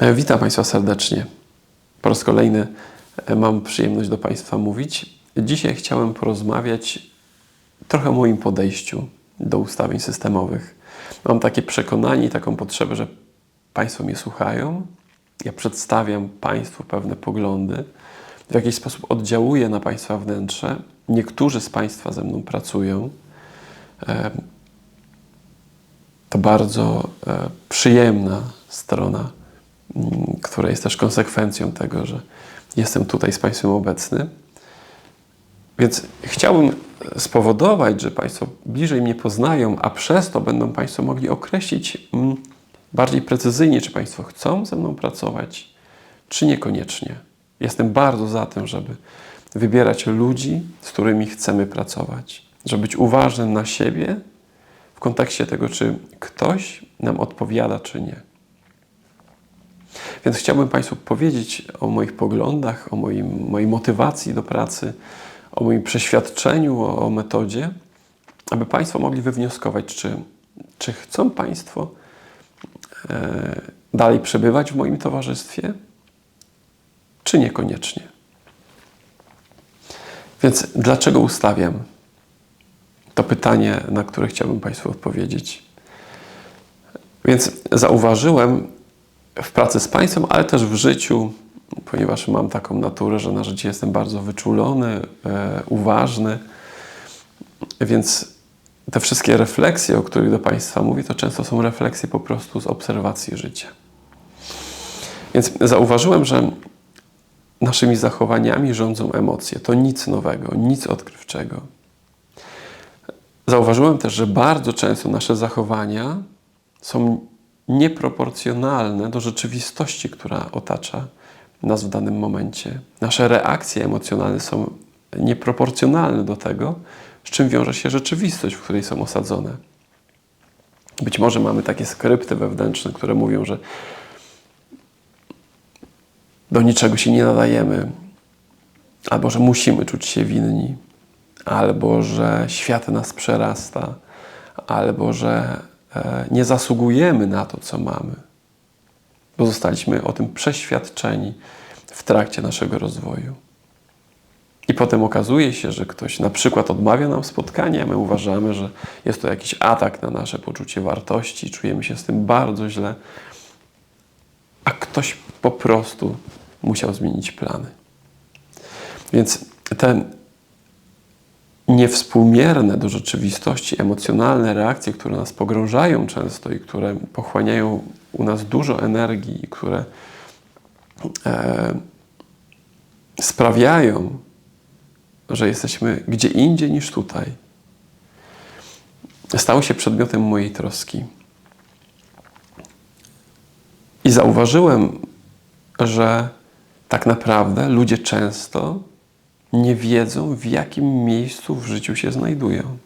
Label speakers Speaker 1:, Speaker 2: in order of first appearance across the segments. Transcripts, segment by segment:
Speaker 1: E, Witam Państwa serdecznie. Po raz kolejny e, mam przyjemność do Państwa mówić. Dzisiaj chciałem porozmawiać trochę o moim podejściu do ustawień systemowych. Mam takie przekonanie i taką potrzebę, że Państwo mnie słuchają. Ja przedstawiam Państwu pewne poglądy, w jakiś sposób oddziałuję na Państwa wnętrze. Niektórzy z Państwa ze mną pracują. E, To bardzo przyjemna strona m, która jest też konsekwencją tego, że jestem tutaj z Państwem obecny. Więc chciałbym spowodować, że Państwo bliżej mnie poznają, a przez to będą Państwo mogli określić mm, bardziej precyzyjnie, czy Państwo chcą ze mną pracować, czy niekoniecznie. Jestem bardzo za tym, żeby wybierać ludzi, z którymi chcemy pracować, żeby być uważnym na siebie w kontekście tego, czy ktoś nam odpowiada, czy nie. Więc chciałbym Państwu powiedzieć o moich poglądach, o moim, mojej motywacji do pracy, o moim przeświadczeniu, o, o metodzie, aby Państwo mogli wywnioskować, czy, czy chcą Państwo e, dalej przebywać w moim towarzystwie, czy niekoniecznie. Więc dlaczego ustawiam? To pytanie, na które chciałbym Państwu odpowiedzieć. Więc zauważyłem, w pracy z Państwem, ale też w życiu, ponieważ mam taką naturę, że na życie jestem bardzo wyczulony, e, uważny, więc te wszystkie refleksje, o których do Państwa mówię, to często są refleksje po prostu z obserwacji życia. Więc zauważyłem, że naszymi zachowaniami rządzą emocje. To nic nowego, nic odkrywczego. Zauważyłem też, że bardzo często nasze zachowania są nieproporcjonalne do rzeczywistości, która otacza nas w danym momencie. Nasze reakcje emocjonalne są nieproporcjonalne do tego, z czym wiąże się rzeczywistość, w której są osadzone. Być może mamy takie skrypty wewnętrzne, które mówią, że do niczego się nie nadajemy, albo że musimy czuć się winni, albo że świat nas przerasta, albo że nie zasługujemy na to, co mamy, bo zostaliśmy o tym przeświadczeni w trakcie naszego rozwoju. I potem okazuje się, że ktoś na przykład odmawia nam spotkania, my uważamy, że jest to jakiś atak na nasze poczucie wartości, czujemy się z tym bardzo źle, a ktoś po prostu musiał zmienić plany. Więc ten niewspółmierne do rzeczywistości emocjonalne reakcje, które nas pogrążają często i które pochłaniają u nas dużo energii, które e, sprawiają, że jesteśmy gdzie indziej niż tutaj, stały się przedmiotem mojej troski. I zauważyłem, że tak naprawdę ludzie często nie wiedzą, w jakim miejscu w życiu się znajdują.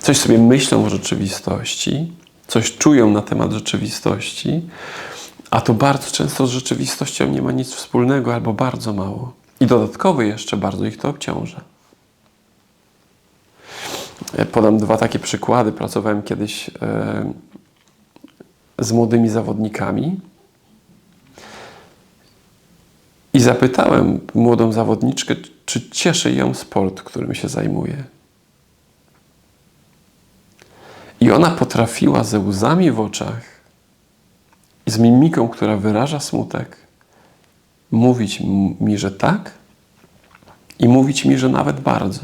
Speaker 1: Coś sobie myślą o rzeczywistości, coś czują na temat rzeczywistości, a to bardzo często z rzeczywistością nie ma nic wspólnego albo bardzo mało. I dodatkowo jeszcze bardzo ich to obciąża. Podam dwa takie przykłady. Pracowałem kiedyś e, z młodymi zawodnikami i zapytałem młodą zawodniczkę, czy cieszy ją sport, którym się zajmuje. I ona potrafiła ze łzami w oczach i z mimiką, która wyraża smutek, mówić mi, że tak i mówić mi, że nawet bardzo.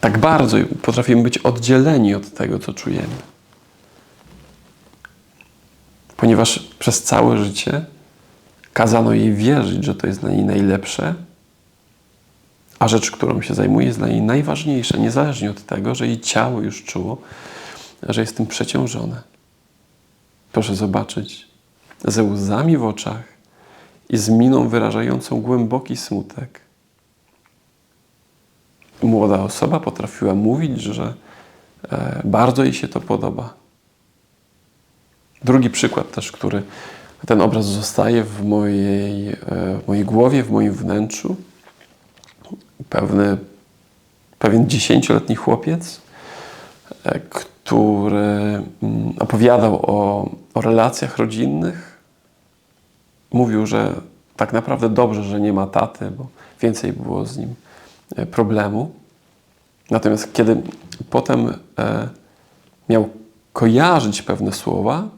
Speaker 1: Tak bardzo potrafimy być oddzieleni od tego, co czujemy. Ponieważ przez całe życie Kazano jej wierzyć, że to jest dla niej najlepsze, a rzecz, którą się zajmuje, jest dla niej najważniejsza, niezależnie od tego, że jej ciało już czuło, że jest tym przeciążone. Proszę zobaczyć, ze łzami w oczach i z miną wyrażającą głęboki smutek. Młoda osoba potrafiła mówić, że e, bardzo jej się to podoba. Drugi przykład też, który ten obraz zostaje w mojej, e, w mojej głowie, w moim wnętrzu. Pewny, pewien dziesięcioletni chłopiec, e, który mm, opowiadał o, o relacjach rodzinnych. Mówił, że tak naprawdę dobrze, że nie ma taty, bo więcej było z nim e, problemu. Natomiast kiedy potem miał kojarzyć pewne słowa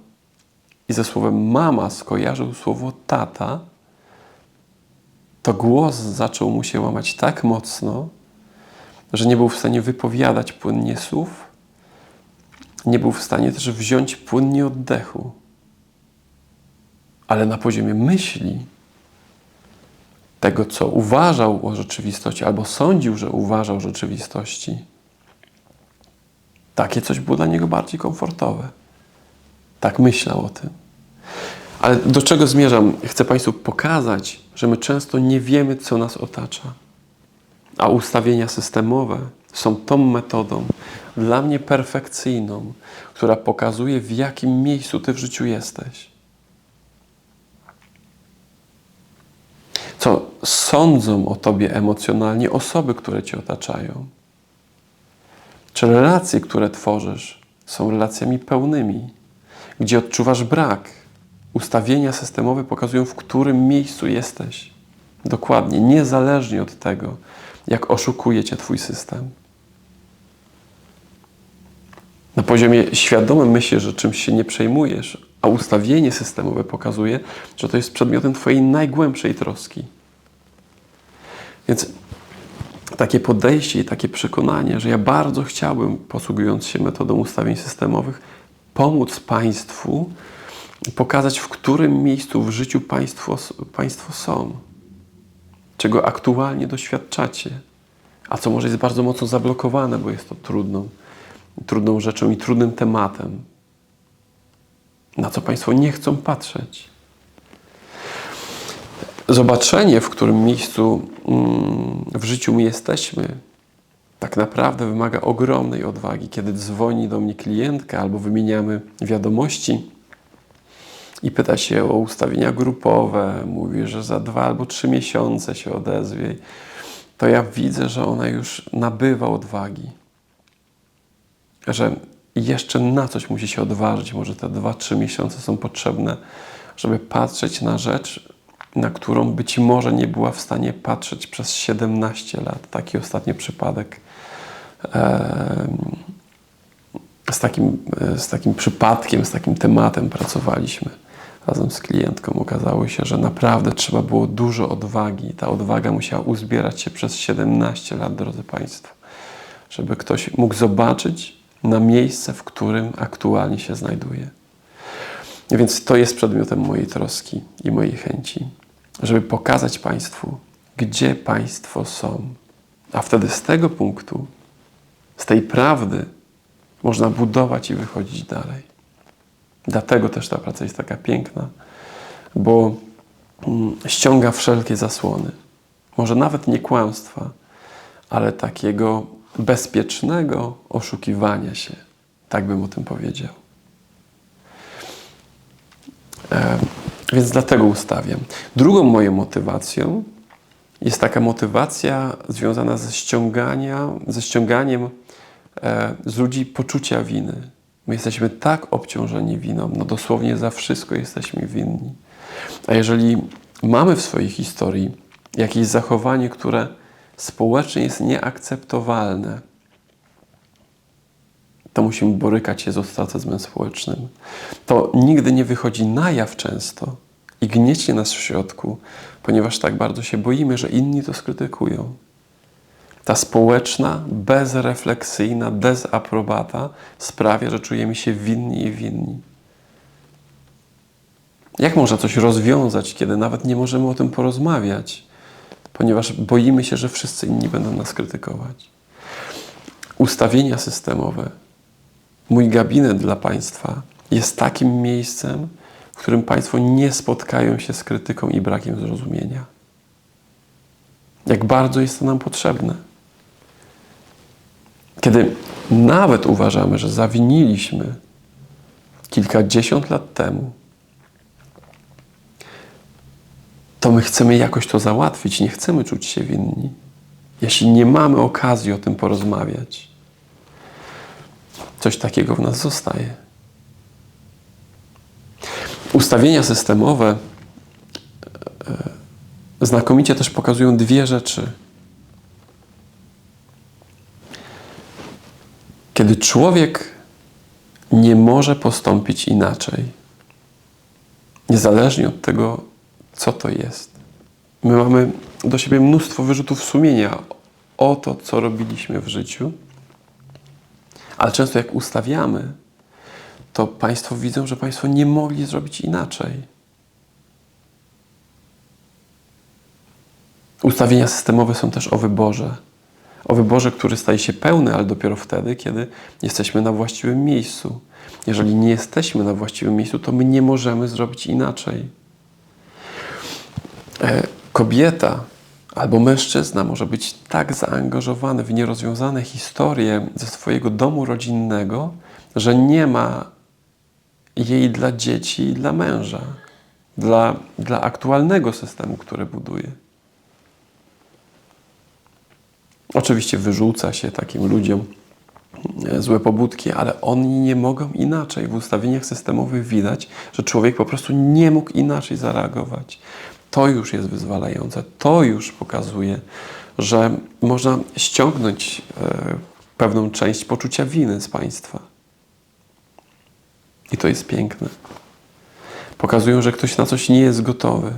Speaker 1: i ze słowem mama skojarzył słowo tata, to głos zaczął mu się łamać tak mocno, że nie był w stanie wypowiadać płynnie słów, nie był w stanie też wziąć płynnie oddechu. Ale na poziomie myśli, tego co uważał o rzeczywistości, albo sądził, że uważał o rzeczywistości, takie coś było dla niego bardziej komfortowe. Tak myślał o tym. Ale do czego zmierzam? Chcę Państwu pokazać, że my często nie wiemy, co nas otacza. A ustawienia systemowe są tą metodą, dla mnie perfekcyjną, która pokazuje, w jakim miejscu Ty w życiu jesteś. Co sądzą o Tobie emocjonalnie osoby, które Cię otaczają. Czy relacje, które tworzysz, są relacjami pełnymi, gdzie odczuwasz brak. Ustawienia systemowe pokazują, w którym miejscu jesteś. Dokładnie, niezależnie od tego, jak oszukuje cię Twój system. Na poziomie świadomym myślisz, że czymś się nie przejmujesz, a ustawienie systemowe pokazuje, że to jest przedmiotem Twojej najgłębszej troski. Więc takie podejście i takie przekonanie, że ja bardzo chciałbym, posługując się metodą ustawień systemowych, pomóc Państwu pokazać, w którym miejscu w życiu Państwo, państwo są, czego aktualnie doświadczacie, a co może jest bardzo mocno zablokowane, bo jest to trudną, trudną rzeczą i trudnym tematem, na co Państwo nie chcą patrzeć. Zobaczenie, w którym miejscu mm, w życiu my jesteśmy, tak naprawdę wymaga ogromnej odwagi. Kiedy dzwoni do mnie klientka albo wymieniamy wiadomości i pyta się o ustawienia grupowe, mówi, że za dwa albo trzy miesiące się odezwie, to ja widzę, że ona już nabywa odwagi. Że jeszcze na coś musi się odważyć. Może te dwa, trzy miesiące są potrzebne, żeby patrzeć na rzecz, na którą być może nie była w stanie patrzeć przez 17 lat. Taki ostatni przypadek. Z takim, z takim przypadkiem, z takim tematem pracowaliśmy razem z klientką. Okazało się, że naprawdę trzeba było dużo odwagi. Ta odwaga musiała uzbierać się przez 17 lat, drodzy Państwo, żeby ktoś mógł zobaczyć na miejsce, w którym aktualnie się znajduje. Więc to jest przedmiotem mojej troski i mojej chęci żeby pokazać Państwu, gdzie Państwo są. A wtedy z tego punktu, z tej prawdy, można budować i wychodzić dalej. Dlatego też ta praca jest taka piękna, bo mm, ściąga wszelkie zasłony. Może nawet nie kłamstwa, ale takiego bezpiecznego oszukiwania się. Tak bym o tym powiedział. Więc dlatego ustawiam. Drugą moją motywacją jest taka motywacja związana ze, ściągania, ze ściąganiem e, z ludzi poczucia winy. My jesteśmy tak obciążeni winą, no dosłownie za wszystko jesteśmy winni. A jeżeli mamy w swojej historii jakieś zachowanie, które społecznie jest nieakceptowalne, to musimy borykać się z ostracyzmem społecznym. To nigdy nie wychodzi na jaw często i gniecie nas w środku, ponieważ tak bardzo się boimy, że inni to skrytykują. Ta społeczna, bezrefleksyjna dezaprobata sprawia, że czujemy się winni i winni. Jak można coś rozwiązać, kiedy nawet nie możemy o tym porozmawiać, ponieważ boimy się, że wszyscy inni będą nas krytykować? Ustawienia systemowe Mój gabinet dla Państwa jest takim miejscem, w którym Państwo nie spotkają się z krytyką i brakiem zrozumienia. Jak bardzo jest to nam potrzebne. Kiedy nawet uważamy, że zawiniliśmy kilkadziesiąt lat temu, to my chcemy jakoś to załatwić, nie chcemy czuć się winni. Jeśli nie mamy okazji o tym porozmawiać, coś takiego w nas zostaje. Ustawienia systemowe e, znakomicie też pokazują dwie rzeczy. Kiedy człowiek nie może postąpić inaczej, niezależnie od tego, co to jest. My mamy do siebie mnóstwo wyrzutów sumienia o to, co robiliśmy w życiu, ale często jak ustawiamy, to Państwo widzą, że Państwo nie mogli zrobić inaczej. Ustawienia systemowe są też o wyborze. O wyborze, który staje się pełny, ale dopiero wtedy, kiedy jesteśmy na właściwym miejscu. Jeżeli nie jesteśmy na właściwym miejscu, to my nie możemy zrobić inaczej. E, kobieta albo mężczyzna może być tak zaangażowany w nierozwiązane historie ze swojego domu rodzinnego, że nie ma jej dla dzieci i dla męża, dla, dla aktualnego systemu, który buduje. Oczywiście wyrzuca się takim ludziom e, złe pobudki, ale oni nie mogą inaczej. W ustawieniach systemowych widać, że człowiek po prostu nie mógł inaczej zareagować. To już jest wyzwalające, to już pokazuje, że można ściągnąć e, pewną część poczucia winy z państwa. I to jest piękne. Pokazują, że ktoś na coś nie jest gotowy.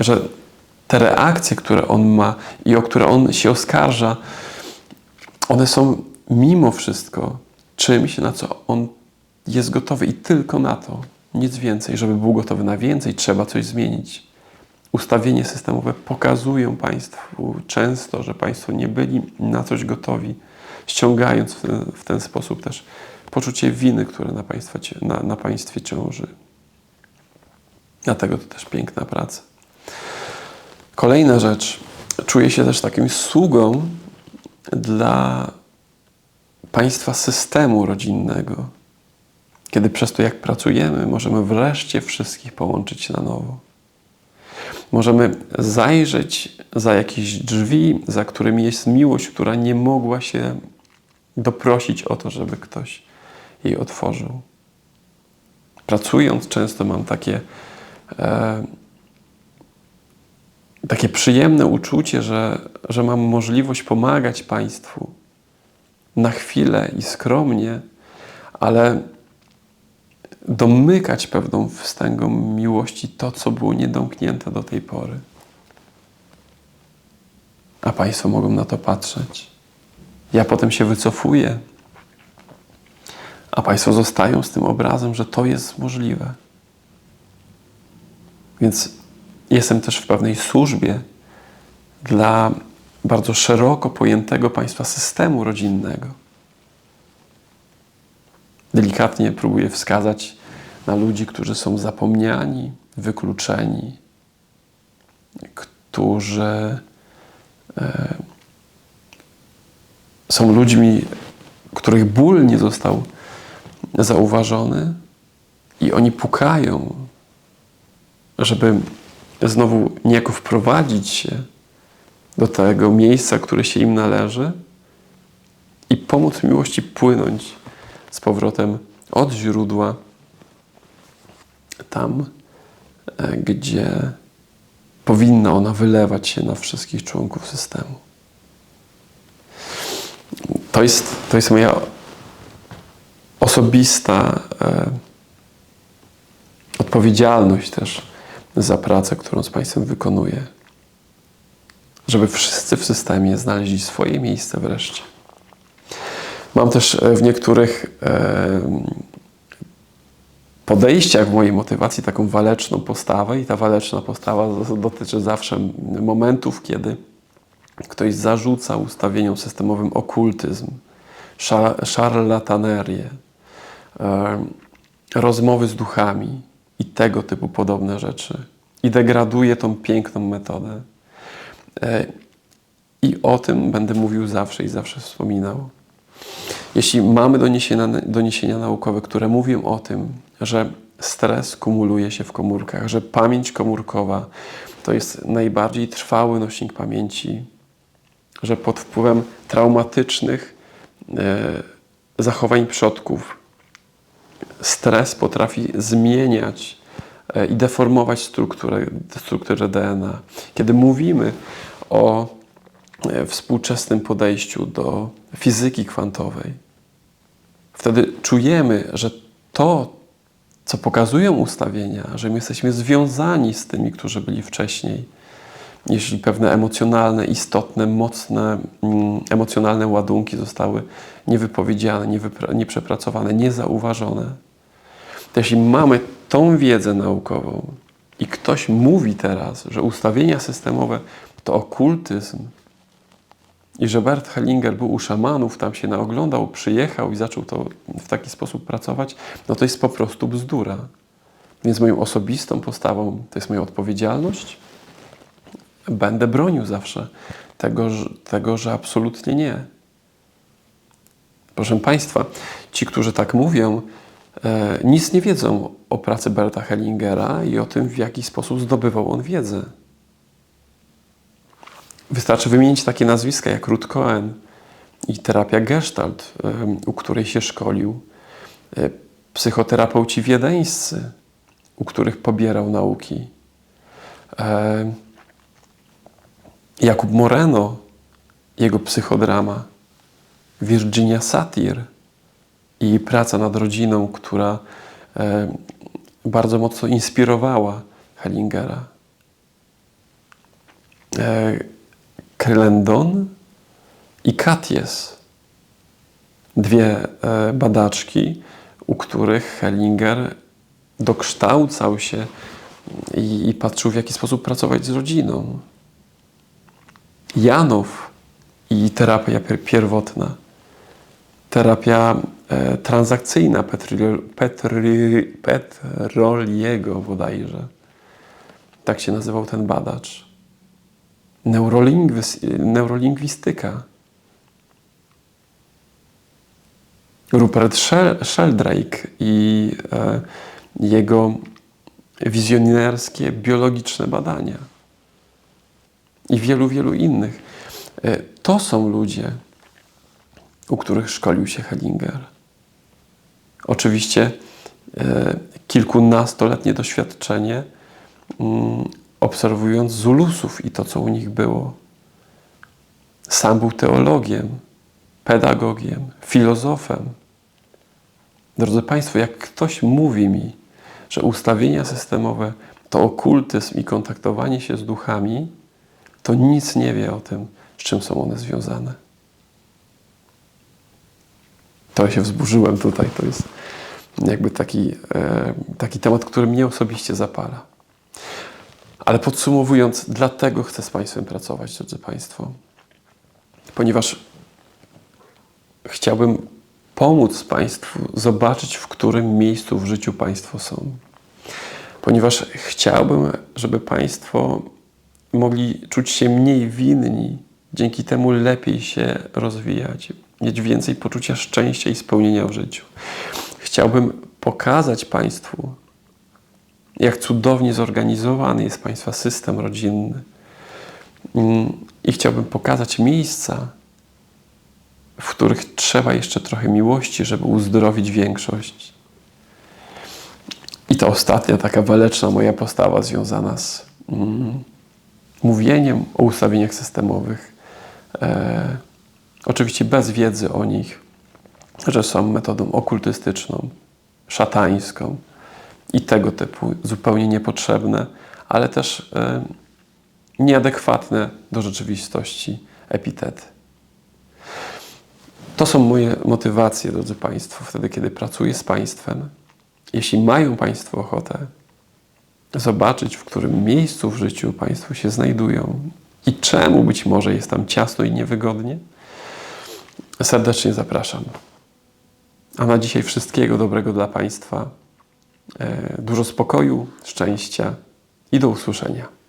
Speaker 1: Że te reakcje, które on ma i o które on się oskarża, one są mimo wszystko czymś, na co on jest gotowy i tylko na to, nic więcej. Żeby był gotowy na więcej, trzeba coś zmienić. Ustawienie systemowe pokazują Państwu często, że Państwo nie byli na coś gotowi, ściągając w ten, w ten sposób też poczucie winy, które na, państwa, na, na Państwie ciąży. Dlatego to też piękna praca. Kolejna rzecz. Czuję się też takim sługą dla państwa systemu rodzinnego. Kiedy przez to, jak pracujemy, możemy wreszcie wszystkich połączyć na nowo. Możemy zajrzeć za jakieś drzwi, za którymi jest miłość, która nie mogła się doprosić o to, żeby ktoś jej otworzył. Pracując, często mam takie. E, takie przyjemne uczucie, że, że mam możliwość pomagać Państwu na chwilę i skromnie, ale domykać pewną wstęgą miłości to, co było niedomknięte do tej pory. A Państwo mogą na to patrzeć. Ja potem się wycofuję, a Państwo zostają z tym obrazem, że to jest możliwe. Więc Jestem też w pewnej służbie dla bardzo szeroko pojętego państwa systemu rodzinnego. Delikatnie próbuję wskazać na ludzi, którzy są zapomniani, wykluczeni, którzy e, są ludźmi, których ból nie został zauważony i oni pukają, żeby znowu niejako wprowadzić się do tego miejsca, które się im należy i pomóc miłości płynąć z powrotem od źródła tam, e, gdzie powinna ona wylewać się na wszystkich członków systemu. To jest, to jest moja osobista e, odpowiedzialność też za pracę, którą z Państwem wykonuję. Żeby wszyscy w systemie znaleźli swoje miejsce wreszcie. Mam też e, w niektórych podejściach w mojej motywacji taką waleczną postawę i ta waleczna postawa dotyczy zawsze momentów, kiedy ktoś zarzuca ustawieniom systemowym okultyzm, szarlatanerię, rozmowy z duchami, i tego typu podobne rzeczy. I degraduje tą piękną metodę. E, I o tym będę mówił zawsze i zawsze wspominał. Jeśli mamy doniesienia, doniesienia naukowe, które mówią o tym, że stres kumuluje się w komórkach, że pamięć komórkowa to jest najbardziej trwały nośnik pamięci, że pod wpływem traumatycznych e, zachowań przodków. Stres potrafi zmieniać e, i deformować strukturę, strukturę DNA. Kiedy mówimy o e, współczesnym podejściu do fizyki kwantowej, wtedy czujemy, że to, co pokazują ustawienia, że my jesteśmy związani z tymi, którzy byli wcześniej, jeśli pewne emocjonalne, istotne, mocne, mm, emocjonalne ładunki zostały niewypowiedziane, nieprzepracowane, niezauważone, jeśli mamy tą wiedzę naukową i ktoś mówi teraz, że ustawienia systemowe to okultyzm i że Bert Hellinger był u szamanów, tam się naoglądał, przyjechał i zaczął to w taki sposób pracować, no to jest po prostu bzdura. Więc moją osobistą postawą to jest moja odpowiedzialność. Będę bronił zawsze tego, tego że absolutnie nie. Proszę Państwa, ci, którzy tak mówią, nic nie wiedzą o pracy Berta Hellingera i o tym, w jaki sposób zdobywał on wiedzę. Wystarczy wymienić takie nazwiska jak Ruth Cohen i terapia Gestalt, em, u której się szkolił, e, psychoterapeuci wiedeńscy, u których pobierał nauki, e, Jakub Moreno, jego psychodrama, Virginia Satir i praca nad rodziną, która e, bardzo mocno inspirowała Hellingera. E, Krylendon i Katies, dwie e, badaczki, u których Hellinger dokształcał się i, i patrzył, w jaki sposób pracować z rodziną. Janów i terapia pier- pierwotna, terapia e, transakcyjna Petri, Petri, Petroliego bodajże. Tak się nazywał ten badacz. Neurolingwis, neurolingwistyka. Rupert Shel- Sheldrake i e, jego wizjonerskie biologiczne badania i wielu, wielu innych. E, To są ludzie, u których szkolił się Hellinger. Oczywiście e, kilkunastoletnie doświadczenie, mm, obserwując Zulusów i to, co u nich było. Sam był teologiem, pedagogiem, filozofem. Drodzy Państwo, jak ktoś mówi mi, że ustawienia systemowe to okultyzm i kontaktowanie się z duchami, to nic nie wie o tym, z czym są one związane. To się wzburzyłem tutaj. To jest jakby taki, e, taki temat, który mnie osobiście zapala. Ale podsumowując, dlatego chcę z Państwem pracować, drodzy Państwo, ponieważ chciałbym pomóc Państwu zobaczyć, w którym miejscu w życiu Państwo są. Ponieważ chciałbym, żeby Państwo mogli czuć się mniej winni, dzięki temu lepiej się rozwijać, mieć więcej poczucia szczęścia i spełnienia w życiu. Chciałbym pokazać Państwu, jak cudownie zorganizowany jest Państwa system rodzinny. Mm, I chciałbym pokazać miejsca, w których trzeba jeszcze trochę miłości, żeby uzdrowić większość. I to ostatnia taka waleczna moja postawa związana z mm, mówieniem o ustawieniach systemowych. E, oczywiście bez wiedzy o nich, że są metodą okultystyczną, szatańską i tego typu zupełnie niepotrzebne, ale też e, nieadekwatne do rzeczywistości epitety. To są moje motywacje, drodzy Państwo, wtedy, kiedy pracuję z Państwem. Jeśli mają Państwo ochotę zobaczyć, w którym miejscu w życiu Państwo się znajdują i czemu być może jest tam ciasno i niewygodnie, serdecznie zapraszam. A na dzisiaj wszystkiego dobrego dla Państwa, e, dużo spokoju, szczęścia i do usłyszenia.